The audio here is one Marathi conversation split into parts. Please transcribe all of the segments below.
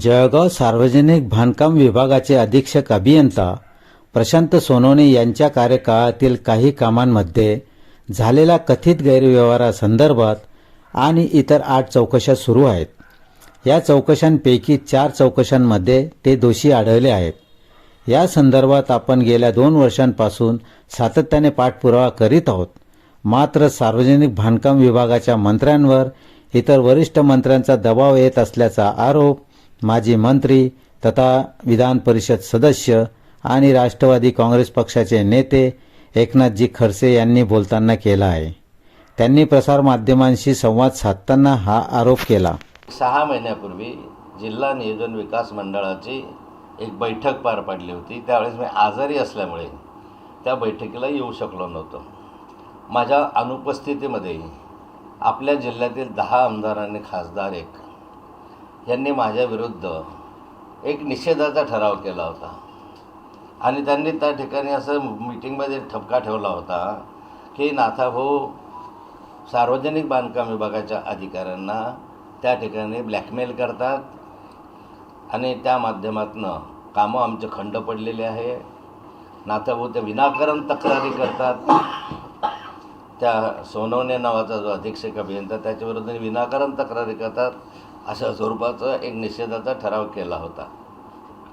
जळगाव सार्वजनिक बांधकाम विभागाचे अधीक्षक अभियंता प्रशांत सोनवणे यांच्या कार्यकाळातील काही कामांमध्ये झालेल्या कथित गैरव्यवहारासंदर्भात आणि इतर आठ चौकशा सुरू आहेत. या चौकशांपैकी चार चौकशांमध्ये ते दोषी आढळले आहेत. या संदर्भात आपण गेल्या दोन वर्षांपासून सातत्याने पाठपुरावा करीत आहोत. मात्र सार्वजनिक बांधकाम विभागाच्या मंत्र्यांवर इतर वरिष्ठ मंत्र्यांचा दबाव येत असल्याचा आरोप माजी मंत्री तथा विधान परिषद सदस्य आणि राष्ट्रवादी काँग्रेस पक्षाचे नेते एकनाथजी खडसे यांनी बोलताना केला आहे. त्यांनी प्रसारमाध्यमांशी संवाद साधताना हा आरोप केला. सहा महिन्यापूर्वी जिल्हा नियोजन विकास मंडळाची एक बैठक पार पाडली होती. त्यावेळेस मी आजारी असल्यामुळे त्या बैठकीला येऊ शकलो नव्हतो. माझ्या अनुपस्थितीमध्ये आपल्या जिल्ह्यातील दहा आमदार आणि खासदार एक यांनी माझ्याविरुद्ध एक निषेधाचा ठराव केला होता. आणि त्यांनी त्या ठिकाणी असं मिटिंगमध्ये ठपका ठेवला होता की नाथाभाऊ सार्वजनिक बांधकाम विभागाच्या अधिकाऱ्यांना त्या ठिकाणी ब्लॅकमेल करतात आणि त्या माध्यमातनं कामं आमचे खंड पडलेले आहे. नाथाभाऊ ते विनाकारण तक्रारी करतात. त्या सोनवणे नावाचा जो अधीक्षक अभियंता त्याच्याविरुद्ध विनाकारण तक्रारी करतात. अशा स्वरूपाचा एक निषेधाचा ठराव केला होता.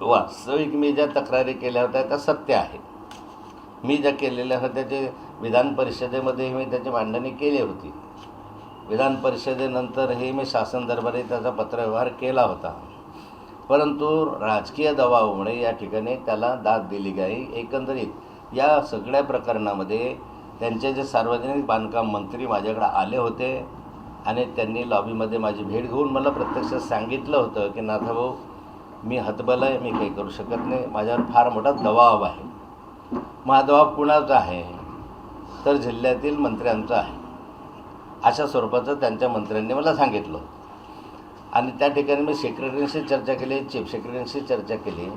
वास्तविक मी ज्या तक्रारी केल्या होत्या त्या सत्य आहे मी ज्या केलेल्या होत्या त्याचे विधान परिषदेमध्ये मी त्याची मांडणी केली होती. विधान परिषदेनंतरही मी शासन दरबारी त्याचा पत्रव्यवहार केला होता. परंतु राजकीय दबावामुळे या ठिकाणी त्याला दाद दिली गेली. एकंदरीत या सगळ्या प्रकरणामध्ये त्यांचे जे सार्वजनिक बांधकाम मंत्री माझ्याकडे आले होते आणि त्यांनी लॉबीमध्ये माझी भेट घेऊन मला प्रत्यक्ष सांगितलं होतं की नाथाभाऊ मी हतबल आहे मी काही करू शकत नाही. माझ्यावर फार मोठा दबाव आहे. मग हा दबाव कुणाचा आहे? तर जिल्ह्यातील मंत्र्यांचा आहे. अशा स्वरूपाचं त्यांच्या मंत्र्यांनी मला सांगितलं आणि त्या ठिकाणी मी सेक्रेटरीशी चर्चा केली चीफ सेक्रेटरीशी चर्चा केली.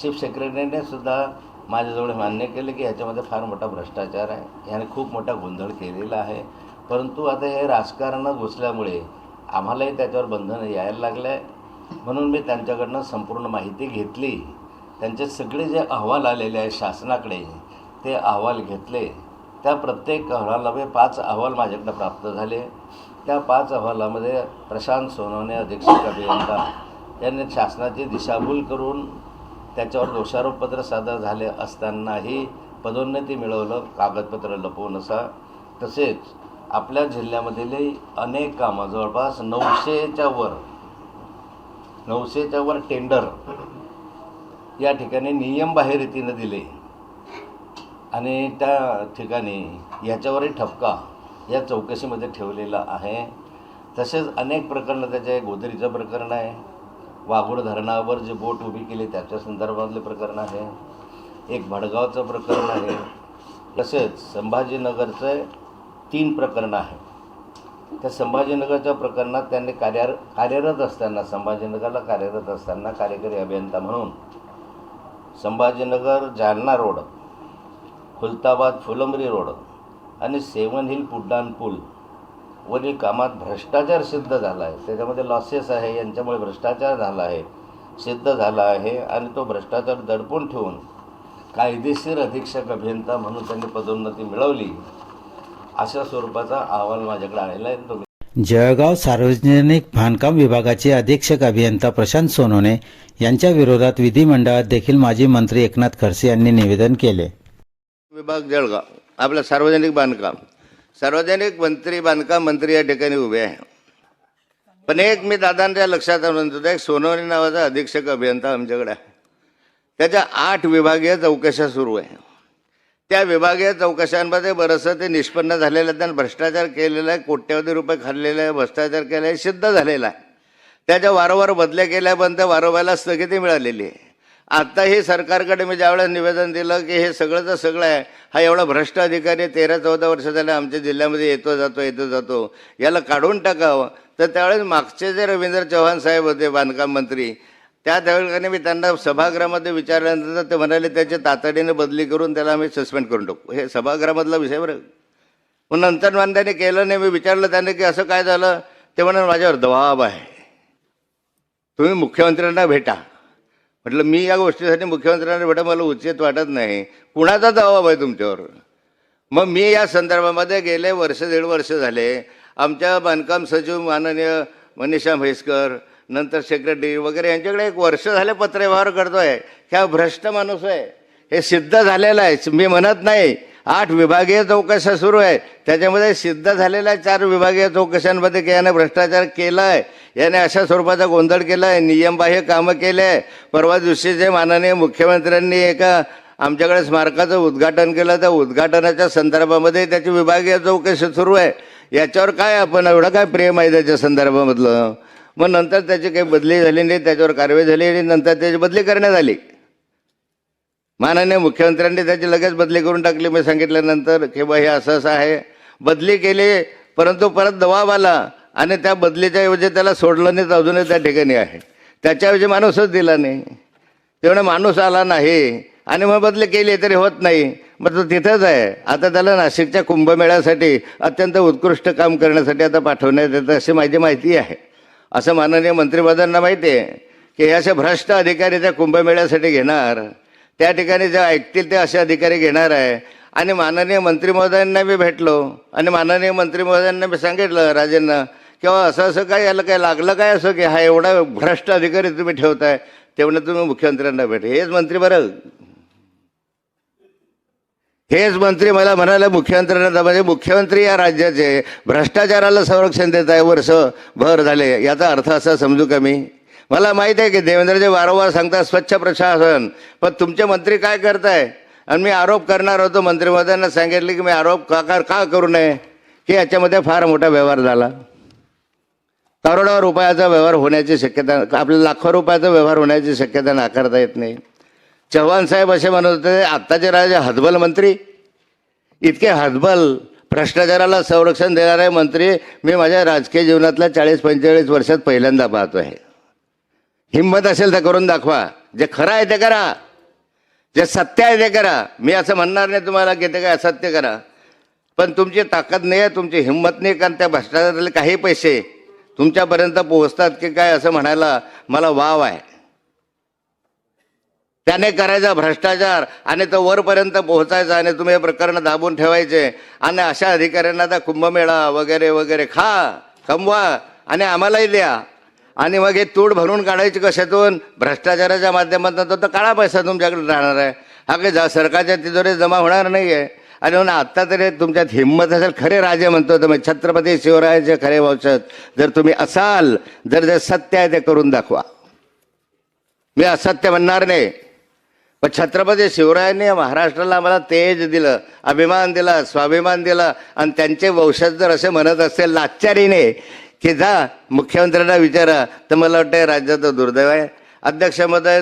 चीफ सेक्रेटरीने सुद्धा माझ्याजवळ मान्य केलं की ह्याच्यामध्ये फार मोठा भ्रष्टाचार आहे. ह्याने खूप मोठा गोंधळ केलेला आहे. परंतु आता हे राजकारणात घुसल्यामुळे आम्हालाही त्याच्यावर बंधनं यायला लागलं आहे म्हणून मी त्यांच्याकडनं संपूर्ण माहिती घेतली. त्यांचे सगळे जे अहवाल आलेले आहेत शासनाकडे ते अहवाल घेतले. त्या प्रत्येक अहवालामध्ये पाच अहवाल माझ्याकडं प्राप्त झाले. त्या पाच अहवालामध्ये प्रशांत सोनवणे अधीक्षक अभियंता यांनी शासनाची दिशाभूल करून त्याच्यावर दोषारोपपत्र सादर झाले असतानाही पदोन्नती मिळवलं कागदपत्र लपवून असा. तसेच आपल्या जिल्ह्यामधील अनेक कामं जवळपास नऊशेच्या वर नऊशेच्या वर टेंडर या ठिकाणी नियम बाहेर रीतीनं दिले. आणि त्या ठिकाणी याच्यावरही ठपका या चौकशीमध्ये ठेवलेला आहे. तसेच अनेक प्रकरणं त्याचे गोदरीचं प्रकरण आहे. वाघोड धरणावर जे बोट उभी केली त्याच्या संदर्भातले प्रकरण आहे. एक भडगावचं प्रकरण आहे. तसेच संभाजीनगरचं तीन प्रकरणं आहेत. त्या संभाजीनगरच्या प्रकरणात त्यांनी कार्यार कार्यरत असताना संभाजीनगरला कार्यरत असताना कार्यकारी अभियंता म्हणून संभाजीनगर जालना रोड खुलताबाद फुलंबरी रोड आणि सेवन हिल पुड्डान पूल वरील कामात भ्रष्टाचार सिद्ध झाला आहे. त्याच्यामध्ये लॉसेस आहे यांच्यामुळे भ्रष्टाचार झाला आहे सिद्ध झाला आहे आणि तो भ्रष्टाचार दडपून ठेवून कायदेशीर अधीक्षक अभियंता म्हणून त्यांनी पदोन्नती मिळवली. अशा स्वरूपाचा अहवाल माझ्याकडे आलेला आहे. तो मी जळगाव सार्वजनिक बांधकाम विभागाचे अधीक्षक अभियंता प्रशांत सोनवणे यांच्या विरोधात विधिमंडळात देखील माजी मंत्री एकनाथ खडसे यांनी निवेदन केले. विभाग जळगाव आपलं सार्वजनिक बांधकाम. सार्वजनिक मंत्री बांधकाम मंत्री या ठिकाणी उभे आहे. पण एक मी दादांच्या लक्षात आणून देतो एक सोनवणे नावाचा अधीक्षक अभियंता आमच्याकडे आहे. त्याच्या आठ विभागीय चौकशा सुरू आहे. त्या विभागीय चौकशांमध्ये बरंचसं ते निष्पन्न झालेलं आहे त्यांनी भ्रष्टाचार केलेला आहे कोट्यवधी रुपये खाल्लेले आहे भ्रष्टाचार केला आहे सिद्ध झालेला आहे. त्याच्या वारंवार बदल्या केल्या पण त्या वारंवारला स्थगिती मिळालेली आहे. आत्ताही हे सरकारकडे मी ज्यावेळेस निवेदन दिलं की हे सगळंचं सगळं आहे हा एवढा भ्रष्ट अधिकारी तेरा चौदा वर्ष झाले आमच्या जिल्ह्यामध्ये येतो जातो येतो जातो याला काढून टाकावं. तर त्यावेळेस मागचे जे रवींद्र चव्हाण साहेब होते बांधकाम मंत्री त्या त्यावेळेला मी त्यांना सभागृहामध्ये विचारल्यानंतर ते म्हणाले त्याची तातडीने बदली करून त्याला आम्ही सस्पेंड करून टाकू. हे सभागृहामधला विषय बरं. मग नंतर मला त्याने केलं नाही मी विचारलं त्याने की असं काय झालं? ते म्हणाल माझ्यावर दबाव आहे. तुम्ही मुख्यमंत्र्यांना भेटा. म्हटलं मी या गोष्टीसाठी मुख्यमंत्र्यांना भेटा मला उचित वाटत नाही. कुणाचा दबाब आहे तुमच्यावर? मग मी या संदर्भामध्ये गेले वर्ष दीड वर्ष झाले. आमच्या बांधकाम सचिव माननीय मनीषा म्हैसकर नंतर सेक्रेटरी वगैरे यांच्याकडे एक वर्ष झाले पत्रव्यवहार करतोय. आहे हा भ्रष्ट माणूस आहे. हे सिद्ध झालेलं आहे. मी म्हणत नाही आठ विभागीय चौकशा सुरू आहे. त्याच्यामध्ये सिद्ध झालेल्या चार विभागीय चौकशांमध्ये की याने भ्रष्टाचार केला आहे याने अशा स्वरूपाचा गोंधळ केला आहे नियमबाह्य कामं केले. आहे परवा दिवशीचे माननीय मुख्यमंत्र्यांनी एका आमच्याकडे स्मारकाचं उद्घाटन केलं त्या उद्घाटनाच्या संदर्भामध्ये त्याची विभागीय चौकशी सुरू आहे. याच्यावर काय आपण एवढं काय प्रेम आहे त्याच्या संदर्भामधलं? मग नंतर त्याची काही बदली झाली नाही त्याच्यावर कारवाई झाली आणि नंतर त्याची बदली करण्यात आली. माननीय मुख्यमंत्र्यांनी त्याची लगेच बदली करून टाकली. मी सांगितल्यानंतर की बा हे असं असं आहे. बदली केली परंतु परत दबाव आला आणि त्या बदलीच्या ऐवजी त्याला सोडलं नाही तर अजूनही त्या ठिकाणी आहे. त्याच्याऐवजी माणूसच दिला नाही. तेवढा माणूस आला नाही आणि मग बदली केली तरी होत नाही. मग तो तिथंच आहे. आता त्याला नाशिकच्या कुंभमेळ्यासाठी अत्यंत उत्कृष्ट काम करण्यासाठी आता पाठवण्यात येतं अशी माझी माहिती आहे. असं माननीय मंत्रिपदांना माहिती आहे की हे असे भ्रष्ट अधिकारी त्या कुंभमेळ्यासाठी घेणार. त्या ठिकाणी जे ऐकतील ते असे अधिकारी घेणार आहे. आणि माननीय मंत्री महोदयांना मी भेटलो. आणि माननीय मंत्री महोदयांना मी सांगितलं राजेंना किंवा असं असं काय याला काय लागलं काय असं की हा एवढा भ्रष्ट अधिकारी तुम्ही ठेवताय. तेवढं तुम्ही मुख्यमंत्र्यांना भेट. हेच मंत्री बरं हेच मंत्री मला म्हणाले मुख्यमंत्र्यांना म्हणजे मुख्यमंत्री या राज्याचे भ्रष्टाचाराला संरक्षण देत आहे वर्ष भर झाले. याचा अर्थ असा समजू का मी? मला माहीत आहे की देवेंद्रजी वारंवार सांगतात स्वच्छ प्रशासन. पण तुमचे मंत्री काय करताय? आणि मी आरोप करणार होतो मंत्रिमहोदयांना सांगितले की मी आरोप का का का करू नये? की याच्यामध्ये फार मोठा व्यवहार झाला. करोडो रुपयाचा व्यवहार होण्याची शक्यता आपल्या लाखो रुपयाचा व्यवहार होण्याची शक्यता नाकारता येत नाही. चव्हाण साहेब असे म्हणत होते आत्ताचे राजे हतबल मंत्री. इतके हतबल भ्रष्टाचाराला संरक्षण देणारे मंत्री मी माझ्या राजकीय जीवनातल्या चाळीस पंचेचाळीस वर्षात पहिल्यांदा पाहतो आहे हिंमत असेल तर करून दाखवा. जे खरं आहे ते करा. जे सत्य आहे ते करा. मी असं म्हणणार नाही तुम्हाला की ते काय असत्य करा. पण तुमची ताकद नाही आहे तुमची हिंमत नाही कारण त्या भ्रष्टाचारातले काही पैसे तुमच्यापर्यंत पोहोचतात की काय असं म्हणायला मला वाव आहे. त्याने करायचा भ्रष्टाचार आणि तो वरपर्यंत पोहोचायचा आणि तुम्ही हे प्रकरण दाबून ठेवायचे. आणि अशा अधिकाऱ्यांना आता कुंभमेळा वगैरे वगैरे खा कमवा आणि आम्हालाही द्या. आणि मग हे तूड भरून काढायची कशातून? भ्रष्टाचाराच्या माध्यमातून तो तर काळा पैसा तुमच्याकडे राहणार आहे. हा काही जा सरकारच्या तिजोरीत जमा होणार नाही आहे आणि म्हणून आत्ता तरी तुमच्यात हिंमत असेल खरे राजे म्हणतो तुम्ही छत्रपती शिवरायाचे खरे वंशज. जर तुम्ही असाल जर जे सत्य आहे ते करून दाखवा. मी असत्य म्हणणार नाही. पण छत्रपती शिवरायांनी महाराष्ट्राला आम्हाला तेज दिलं अभिमान दिला स्वाभिमान दिला. आणि त्यांचे वंशज जर असे म्हणत असेल लाचारीने की जा मुख्यमंत्र्यांना विचारा. तर मला वाटतं राज्याचं दुर्दैव आहे. अध्यक्ष महोदय